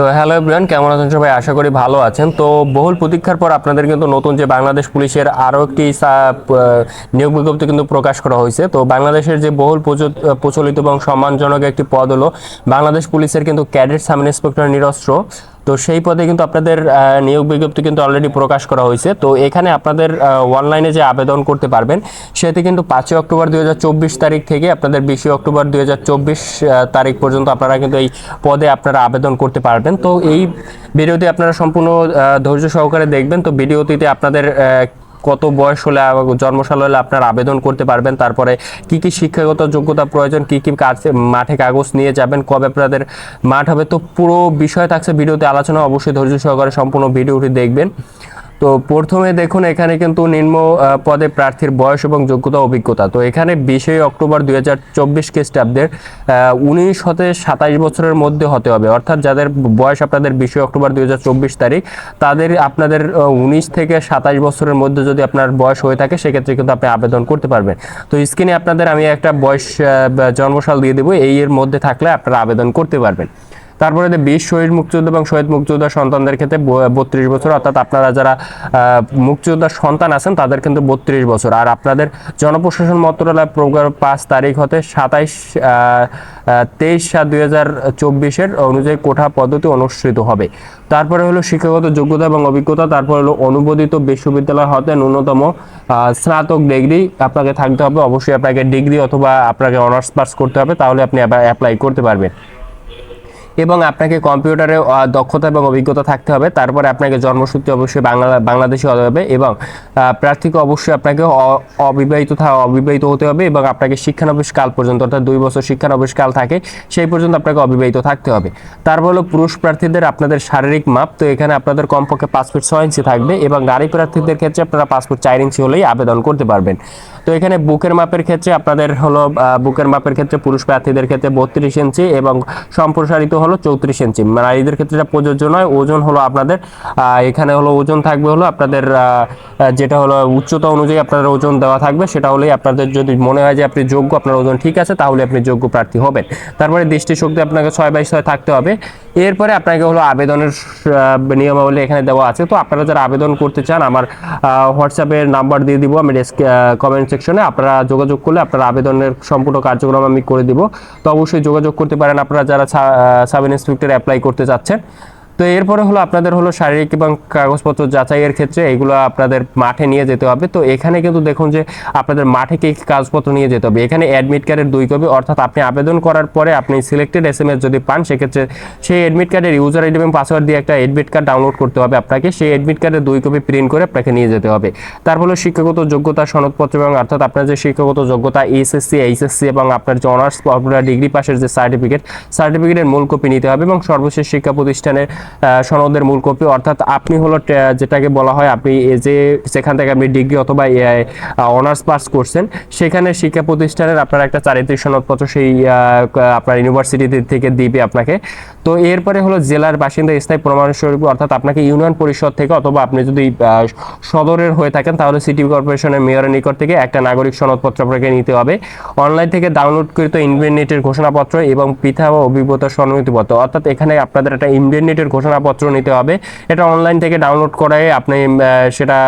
তো hello everyone, কেমন আছেন সবাই? আশা করি ভালো আছেন। তো বহুল প্রতীক্ষার পর আপনাদের কিন্তু নতুন যে বাংলাদেশ পুলিশের আরও একটি নিয়োগ বিজ্ঞপ্তি কিন্তু প্রকাশ করা হয়েছে। তো বাংলাদেশের যে বহুল প্রচ- প্রচলিত এবং সম্মানজনক একটি পদ হলো বাংলাদেশ পুলিশের কিন্তু ক্যাডেট সাব ইন্সপেক্টর নিরস্ত্র। তো সেই পদে কিন্তু আপনাদের নিয়োগ বিজ্ঞপ্তি কিন্তু অলরেডি প্রকাশ করা হয়েছে। তো এখানে আপনাদের অনলাইনে যে আবেদন করতে পারবেন, সেটি কিন্তু পাঁচই অক্টোবর দুই হাজার চব্বিশ তারিখ থেকে আপনাদের বিশে অক্টোবর দুই হাজার চব্বিশ তারিখ পর্যন্ত আপনারা কিন্তু এই পদে আপনারা আবেদন করতে পারবেন। তো এই ভিডিওটি আপনারা সম্পূর্ণ ধৈর্য সহকারে দেখবেন। তো ভিডিওটিতে আপনাদের কত বয়স হলে জন্মশাল হলে আপনার আবেদন করতে পারবেন, তারপরে কি কি শিক্ষাগত যোগ্যতা প্রয়োজন, কি কি কাজ, মাঠে কাগজ নিয়ে যাবেন, কবে আপনাদের মাঠ হবে, তো পুরো বিষয় থাকছে ভিডিওতে আলোচনা, অবশ্যই ধৈর্য সহকারে সম্পূর্ণ ভিডিওটি দেখবেন। তো প্রথমে দেখুন, এখানে কিন্তু নিম্ন পদে প্রার্থীর বয়স এবং যোগ্যতা অভিজ্ঞতা। তো এখানে বিশে অক্টোবর দুই হাজার চব্বিশ খ্রিস্টাব্দের উনিশ হতে সাতাইশ বছরের মধ্যে হতে হবে। অর্থাৎ যাদের বয়স আপনাদের বিশে অক্টোবর দুই হাজার চব্বিশ তারিখ, তাদের, আপনাদের উনিশ থেকে সাতাইশ বছরের মধ্যে যদি আপনার বয়স হয়ে থাকে, সেক্ষেত্রে কিন্তু আপনি আবেদন করতে পারবেন। তো স্ক্রিনে আপনাদের আমি একটা বয়স জন্মসাল দিয়ে দেবো। এই এর মধ্যে থাকলে আপনারা আবেদন করতে পারবেন। তারপরে বিশ শহীদ মুক্তিযোদ্ধা এবং শহীদ মুক্তিযোদ্ধা সন্তানদের ক্ষেত্রে বত্রিশ বছর, অর্থাৎ আপনারা যারা মুক্তিযোদ্ধার সন্তান আছেন, তাদের কিন্তু বত্রিশ বছর। আর আপনাদের জনপ্রশাসন মন্ত্রণালয় প্রোগ্রাম পাঁচ তারিখ হতে সাতাইশ তেইশ সাত দুই হাজার চব্বিশের অনুযায়ী কোঠা পদ্ধতি অনুষ্ঠিত হবে। তারপরে হলো শিক্ষাগত যোগ্যতা এবং অভিজ্ঞতা, তারপর হলো অনুমোদিত বিশ্ববিদ্যালয় হতে ন্যূনতম স্নাতক ডিগ্রি আপনাকে থাকতে হবে। অবশ্যই আপনাকে ডিগ্রি অথবা আপনাকে অনার্স পাস করতে হবে, তাহলে আপনি অ্যাপ্লাই করতে পারবেন। এবং আপনাকে কম্পিউটারে দক্ষতা এবং অভিজ্ঞতা থাকতে হবে। তারপরে আপনাকে জন্মসূত্রে অবশ্যই বাংলা, বাংলাদেশি হতে হবে এবং প্রার্থীকে অবশ্যই আপনাকে অবিবাহিত অবিবাহিত হতে হবে এবং আপনাকে শিক্ষানবিশ কাল পর্যন্ত, অর্থাৎ দুই বছর শিক্ষানবিশ কাল থাকে, সেই পর্যন্ত আপনাকে অবিবাহিত থাকতে হবে। তারপর হলো পুরুষ প্রার্থীদের আপনাদের শারীরিক মাপ, তো এখানে আপনাদের কমপক্ষে ফুট ছয় ইঞ্চি থাকবে এবং নারী প্রার্থীদের ক্ষেত্রে আপনারা ফুট চার ইঞ্চি হলেই আবেদন করতে পারবেন। তো এখানে বুকের মাপের ক্ষেত্রে আপনাদের হলো বুকের মাপের ক্ষেত্রে পুরুষ প্রার্থীদের ক্ষেত্রে বত্রিশ ইঞ্চি এবং সম্প্রসারিত হলো চৌত্রিশ ইঞ্চি। নারীদের ক্ষেত্রে এটা প্রযোজ্য নয়, ওজন হলো আপনাদের এখানে হলো ওজন থাকবে হলো আপনাদের যেটা হলো উচ্চতা অনুযায়ী আপনাদের ওজন দেওয়া থাকবে, সেটা হলেই আপনাদের যদি মনে হয় যে আপনি যোগ্য, আপনার ওজন ঠিক আছে, তাহলে আপনি যোগ্য প্রার্থী হবেন। তারপরে দৃষ্টিশক্তি আপনাকে ছয় বাই ছয় থাকতে হবে। এরপরে আপনাকে হলো আবেদনের নিয়মাবলী এখানে দেওয়া আছে। তো আপনারা যারা আবেদন করতে চান, আমার হোয়াটসঅ্যাপের নাম্বার দিয়ে দিব, আমি কমেন্ট সেকশনে আপনারা যোগাযোগ করলে আপনার আবেদনের সম্পূর্ণ কার্যক্রম আমি করে দিব। তো অবশ্যই যোগাযোগ করতে পারেন আপনারা যারা সাব ইন্সপেক্টর অ্যাপ্লাই করতে চাচ্ছেন। তো এরপরে হলো আপনাদের হলো শারীরিক এবং কাগজপত্র যাচাইয়ের ক্ষেত্রে এগুলো আপনাদের মাঠে নিয়ে যেতে হবে। তো এখানে কিন্তু দেখুন যে আপনাদের মাঠে কি কাগজপত্র নিয়ে যেতে হবে। এখানে অ্যাডমিট কার্ডের দুই কপি, অর্থাৎ আপনি আবেদন করার পরে আপনি সিলেক্টেড এস যদি পান, সেক্ষেত্রে সেই অ্যাডমিট কার্ডের ইউজার আইডি এবং পাসওয়ার্ড দিয়ে একটা অ্যাডমিট কার্ড ডাউনলোড করতে হবে আপনাকে। সেই অ্যাডমিট কার্ডের দুই কপি প্রিন্ট করে আপনাকে নিয়ে যেতে হবে। তারপর হলো শিক্ষাগত যোগ্যতা, সনদপত্র এবং অর্থাৎ আপনার যে শিক্ষাগত যোগ্যতা এসএসসি এইচএসসি এবং আপনার যে অনার্স ডিগ্রি পাশের যে সার্টিফিকেট সার্টিফিকেটের মূল কপি নিতে হবে এবং সর্বশেষ শিক্ষা প্রতিষ্ঠানের সনদের মূল কপি, অর্থাৎ আপনি হলো যেটাকে বলা হয় আপনি যে, সেখান থেকে আপনি ডিগ্রি অথবা অনার্স পাস করছেন, সেখানে শিক্ষা প্রতিষ্ঠানের আপনার একটা চারিত্রিক সনদপত্র সেই আপনার ইউনিভার্সিটি থেকে দিবে আপনাকে। তো এরপরে হলো জেলার বাসিন্দা স্থায়ী প্রমাণস্বরূপ অর্থাৎ আপনাকে ইউনিয়ন পরিষদ থেকে অথবা আপনি যদি সদরের হয়ে থাকেন, তাহলে সিটি কর্পোরেশনের মেয়রের নিকট থেকে একটা নাগরিক সনদপত্র আপনাকে নিতে হবে। অনলাইন থেকে ডাউনলোডকৃত ইন্টারনেটের ঘোষণাপত্র এবং পিঠা বা অভিজ্ঞতা সন্মতিপত্র অর্থাৎ এখানে আপনাদের একটা ইন্টারনেটের ঘোষণাপত্র নিতে হবে। এটা অনলাইন থেকে ডাউনলোড করায় আপনি সেটা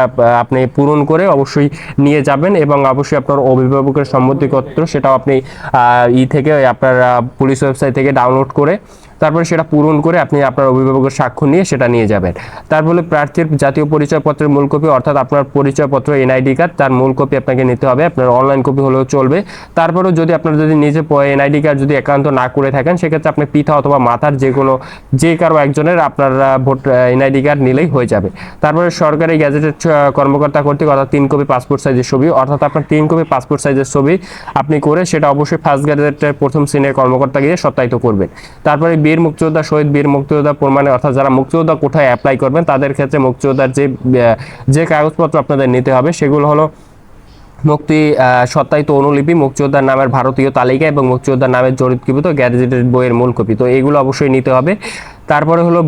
আপনি পূরণ করে অবশ্যই নিয়ে যাবেন এবং অবশ্যই আপনার অভিভাবকের সম্মতিপত্র সেটাও আপনি ই থেকে, আপনার পুলিশ ওয়েবসাইট থেকে ডাউনলোড করে তারপরে সেটা পূরণ করে আপনি আপনার অভিভাবকের সাক্ষ্য নিয়ে সেটা নিয়ে যাবেন। তারপরে প্রার্থীর জাতীয় পরিচয়পত্রের মূল কপি অর্থাৎ আপনার পরিচয়পত্র এনআইডি কার্ড তার মূল কপি আপনাকে নিতে হবে। আপনার অনলাইন কপি হলেও চলবে। তারপরেও যদি আপনার যদি নিজে এনআইডি কার্ড যদি একান্ত না করে থাকেন সেক্ষেত্রে আপনি পিতা অথবা মাথার যে কোনো যে কারও একজনের আপনার ভোট এনআইডি কার্ড নিলেই হয়ে যাবে। তারপরে সরকারি গ্যাজেটেড আহ, কর্মকর্তা কর্তৃক অর্থাৎ তিন কপি পাসপোর্ট সাইজের ছবি অর্থাৎ আপনার তিন কপি পাসপোর্ট সাইজের ছবি আপনি করে সেটা অবশ্যই ফার্স্ট গ্যাজেটের প্রথম শ্রেণির কর্মকর্তা গিয়ে সত্যায়িত করবেন। তারপরে বীর মুক্তিযোদ্ধা, শহীদ বীর মুক্তিযোদ্ধা প্রমাণে, অর্থাৎ যারা মুক্তিযোদ্ধা কোথায় অ্যাপ্লাই করবেন, তাদের ক্ষেত্রে মুক্তিযোদ্ধার যে যে কাগজপত্র আপনাদের নিতে হবে, সেগুলো হলো মুক্তি সত্যায়িত অনুলিপি, মুক্তিযোদ্ধার নামের ভারতীয় তালিকা এবং মুক্তিযোদ্ধার নামের জরিপকৃত গ্যাজেটেড বইয়ের মূল কপি। তো এগুলো অবশ্যই নিতে হবে। তারপরে হলো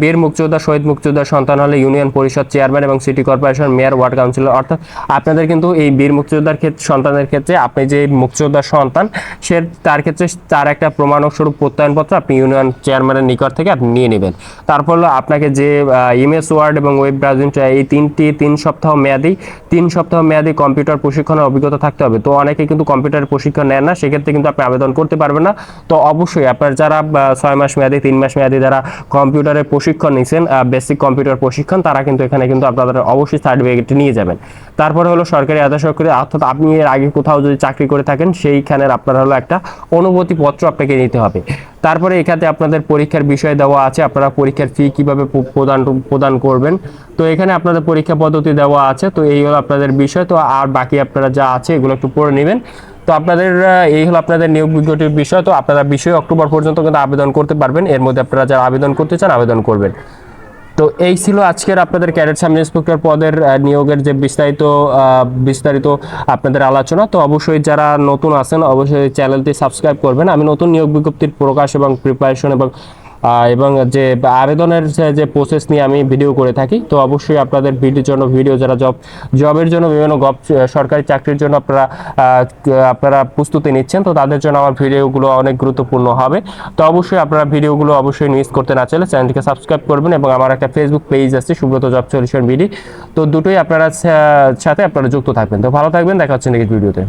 বীর মুক্তিযোদ্ধা, শহীদ মুক্তিযোদ্ধার সন্তান হলে ইউনিয়ন পরিষদ চেয়ারম্যান এবং city corporation mayor, ward councillor. অর্থাৎ আপনাদের কিন্তু এই বীর মুক্তিযোদ্ধার ক্ষেত্রে সন্তানের ক্ষেত্রে আপনি যে মুক্তিযোদ্ধার সন্তান, সে তার ক্ষেত্রে তার একটা প্রমাণস্বরূপ প্রত্যয়নপত্র আপনি ইউনিয়ন চেয়ারম্যানের নিকট থেকে আপনি নিয়ে নেবেন। তারপর হলো আপনাকে যে ইমএস ওয়ার্ড এবং ওয়েব ব্রাউজিং এই তিনটি তিন সপ্তাহ মেয়াদি, তিন সপ্তাহ মেয়াদি কম্পিউটার প্রশিক্ষণের অভিজ্ঞতা থাকতে হবে। তো অনেকে কিন্তু কম্পিউটার প্রশিক্ষণ নেন না, সেক্ষেত্রে কিন্তু আপনি আবেদন করতে পারবেন না। তো অবশ্যই আপনার যারা ছয় মাস মেয়াদি, তিন মাস মেয়াদি যারা কম্পিউটারের প্রশিক্ষণ নিয়েছেন বেসিক কম্পিউটার প্রশিক্ষণ, তারা কিন্তু এখানে কিন্তু আপনাদের অবশ্যই সার্টিফিকেট নিয়ে যাবেন। তারপরে হলো সরকারি আধা সরকারি, অর্থাৎ আপনি এর আগে কোথাও যদি চাকরি করে থাকেন, সেইখানের আপনার হলো একটা অনুমতি পত্র আপনাকে নিতে হবে। তারপরে এখানে আপনাদের পরীক্ষার বিষয় দেওয়া আছে, আপনারা পরীক্ষার ফি কীভাবে প্রদান প্রদান করবেন। তো এখানে আপনাদের পরীক্ষা পদ্ধতি দেওয়া আছে, তো এই হলো আপনাদের বিষয়। তো আর বাকি আপনারা যা আছে, এগুলো একটু পড়ে নেবেন। তো আপনাদের এই হলো আপনাদের নিয়োগ বিজ্ঞপ্তির বিষয়। তো আপনারা বিষয় অক্টোবর পর্যন্ত কিন্তু আবেদন করতে পারবেন। এর মধ্যে আপনারা যারা আবেদন করতে চান আবেদন করবেন। তো এই ছিল আজকের আপনাদের ক্যাডেট সাব ইন্সপেক্টর পদের নিয়োগের যে বিস্তারিত বিস্তারিত আপনাদের আলোচনা। তো অবশ্যই যারা নতুন আছেন, অবশ্যই চ্যানেলটি সাবস্ক্রাইব করবেন। আমি নতুন নিয়োগ বিজ্ঞপ্তির প্রকাশ এবং প্রিপারেশন এবং এবং যে আবেদনের যে- প্রসেস নিয়ে আমি ভিডিও করে থাকি, তো অবশ্যই আপনাদের ভিডিওর জন্য ভিডিও যারা জব জবের জন্য বিভিন্ন গব সরকারি চাকরির জন্য আপনারা আপনারা প্রস্তুতি নিচ্ছেন, তো তাদের জন্য আমার ভিডিওগুলো অনেক গুরুত্বপূর্ণ হবে। তো অবশ্যই আপনারা ভিডিওগুলো অবশ্যই মিস করতে না চাইলে চ্যানেলটিকে সাবস্ক্রাইব করবেন এবং আমার একটা ফেসবুক পেজ আছে, সুব্রত জব সলিউশন বিডি তো দুটোই আপনারা সাথে আপনারা যুক্ত থাকবেন। তো ভালো থাকবেন, দেখা হচ্ছে নেক্সট ভিডিওতে